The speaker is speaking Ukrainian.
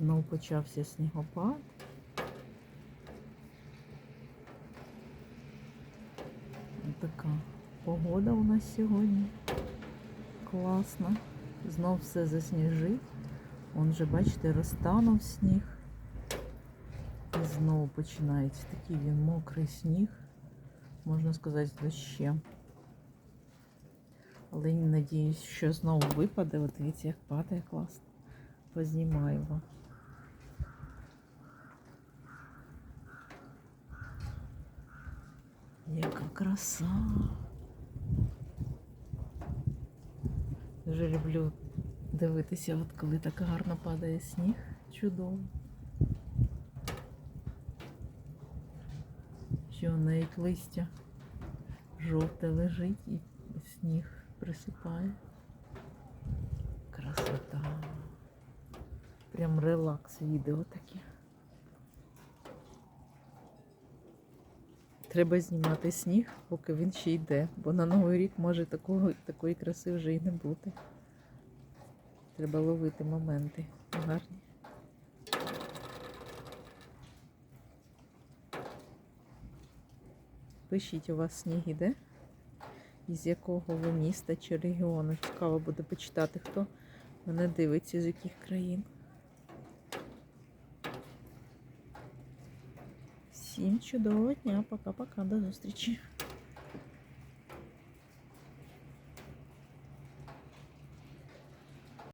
Знов почався снігопад. Така погода у нас сьогодні. Класна. Знов все засніжить. Он же, бачите, розтанув сніг. І знову починається такий він мокрий сніг. Можна сказати, з. Але не надіюсь, що знову випаде. От дивіться, як падає класно. Познімаю вам. Яка краса. Дуже люблю дивитися, от коли так гарно падає сніг. Чудово. Що навіть листя жовте лежить і сніг присипає. Красота. Прям релакс відео таке. Треба знімати сніг, поки він ще йде, бо на Новий рік може такого, такої краси вже і не бути. Треба ловити моменти гарні. Пишіть, у вас сніг іде? Із якого ви міста чи регіону. Цікаво буде почитати, хто мене дивиться, з яких країн. Всім чудового дня, пока-пока, до зустрічі.